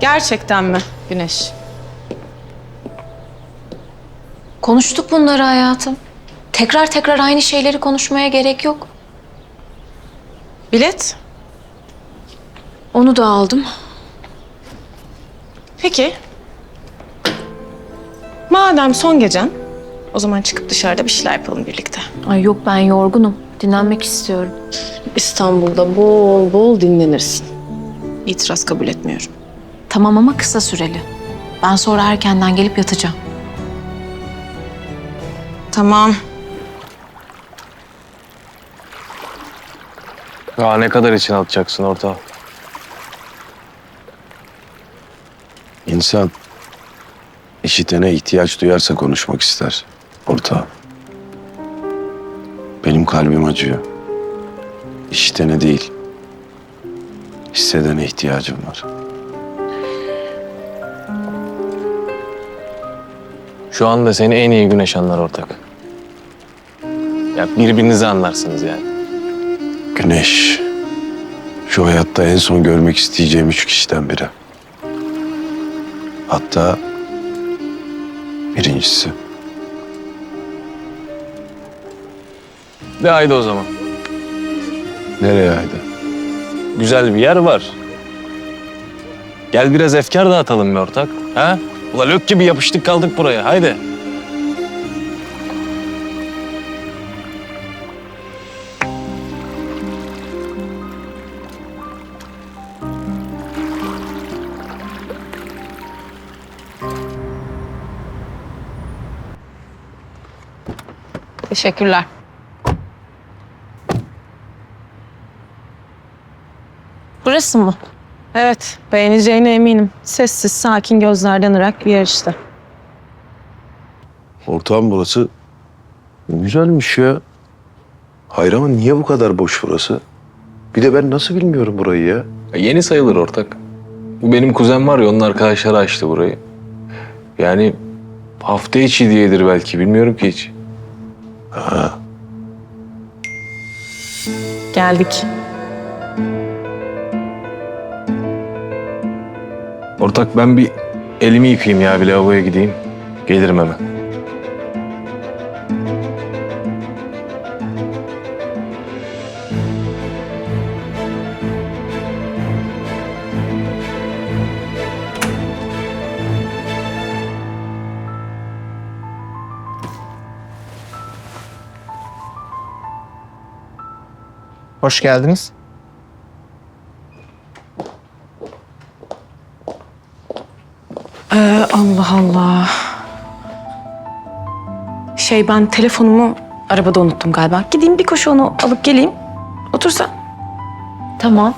Gerçekten mi Güneş? Konuştuk bunları hayatım. Tekrar tekrar aynı şeyleri konuşmaya gerek yok. Bilet? Onu da aldım. Peki. Madem son gecen, o zaman çıkıp dışarıda bir şeyler yapalım birlikte. Ay yok ben yorgunum. Dinlenmek istiyorum. İstanbul'da bol bol dinlenirsin. İtiraz kabul etmiyorum. Tamam ama kısa süreli. Ben sonra erkenden gelip yatacağım. Tamam. Ya ne kadar için atacaksın ortağı? İnsan işitene ihtiyaç duyarsa konuşmak ister. Orta. Benim kalbim acıyor. İşitene değil. Hissedene ihtiyacım var. Şu anda seni en iyi güneş anlar ortak. Ya birbirinizi anlarsınız yani. Güneş. Şu hayatta en son görmek isteyeceğim üç kişiden biri. Hatta birincisi. De haydi o zaman. Nereye haydi? Güzel bir yer var. Gel biraz efkar dağıtalım bir ortak. Ha? Ula lök gibi yapıştık kaldık buraya. Haydi. Teşekkürler. Burası mı? Evet, beğeneceğine eminim. Sessiz, sakin, gözlerden ırak bir yer işte. Ortağım burası güzelmiş ya. Hayır ama niye bu kadar boş burası? Bir de ben nasıl bilmiyorum burayı ya? Ya yeni sayılır ortak. Bu benim kuzen var ya onun arkadaşları açtı burayı. Yani hafta içi diyedir belki bilmiyorum ki hiç. Geldik. Ortak ben bir elimi yıkayayım ya bir lavaboya gideyim. Gelirim hemen. Hoş geldiniz. Ee, Allah Allah. Şey ben telefonumu arabada unuttum galiba. Gideyim bir koşu onu alıp geleyim. Otursan. Tamam.